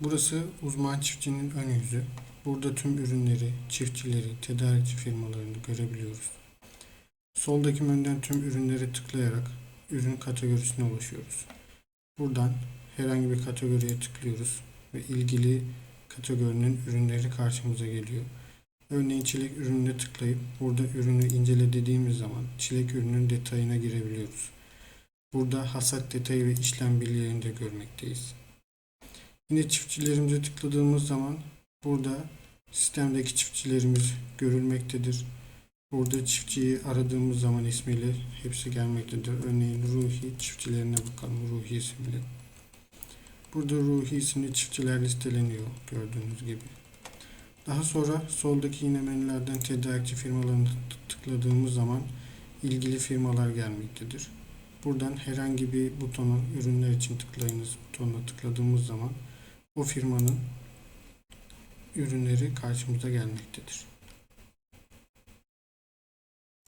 Burası uzman çiftçinin ön yüzü. Burada tüm ürünleri, çiftçileri, tedarikçi firmalarını görebiliyoruz. Soldaki menüden tüm ürünleri tıklayarak ürün kategorisine ulaşıyoruz. Buradan herhangi bir kategoriye tıklıyoruz ve ilgili kategorinin ürünleri karşımıza geliyor. Örneğin çilek ürününe tıklayıp burada ürünü incele dediğimiz zaman çilek ürünün detayına girebiliyoruz. Burada hasat detayı ve işlem bilgilerini de görmekteyiz. Yine çiftçilerimize tıkladığımız zaman burada sistemdeki çiftçilerimiz görülmektedir. Burada çiftçiyi aradığımız zaman ismiyle hepsi gelmektedir. Örneğin Ruhi çiftçilerine bakalım Ruhi isimli. Burada Ruhi isimli çiftçiler listeleniyor gördüğünüz gibi. Daha sonra soldaki yine menülerden tedarikçi firmalarını tık- tıkladığımız zaman ilgili firmalar gelmektedir. Buradan herhangi bir butona ürünler için tıklayınız butonuna tıkladığımız zaman o firmanın ürünleri karşımıza gelmektedir.